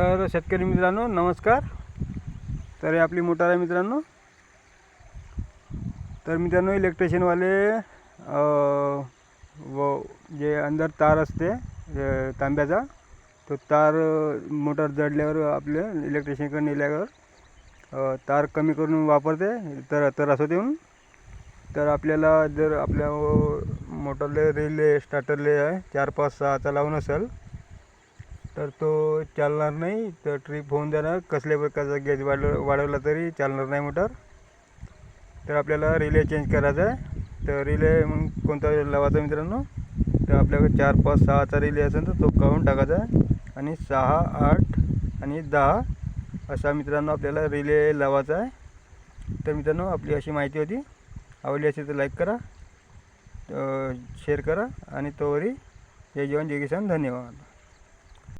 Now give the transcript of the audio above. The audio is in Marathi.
तर शेतकरी मित्रांनो नमस्कार. तर हे आपली मोटार आहे मित्रांनो. तर मित्रांनो इलेक्ट्रिशियनवाले व जे अंदर तार असते तांब्याचा तो तार मोटार जडल्यावर आपले इलेक्ट्रिशियनकडे नेल्यावर तार कमी करून वापरते तर तर असं देऊन. तर आपल्याला जर आपल्या मोटरले रिले स्टार्टरले आहे चार पाच सहाचा लावून असेल तर तो चालणार नाही तर ट्रिप होऊन जाणार. कसल्या प्रकारचा गॅस वाढव वाढवला तरी चालणार नाही मोटर तर आपल्याला रिले चेंज करायचा आहे. तर रिले मग कोणता लावायचा मित्रांनो? तर आपल्याकडे चार पाच सहाचा रिले असेल तर तो काढून टाकायचा आहे. आणि सहा आठ आणि दहा असा मित्रांनो आपल्याला रिले लावायचा आहे. तर मित्रांनो आपली अशी माहिती होती. आवडली असेल तर लाईक करा शेअर करा आणि तोवरी जय जीवन जय किसान. धन्यवाद.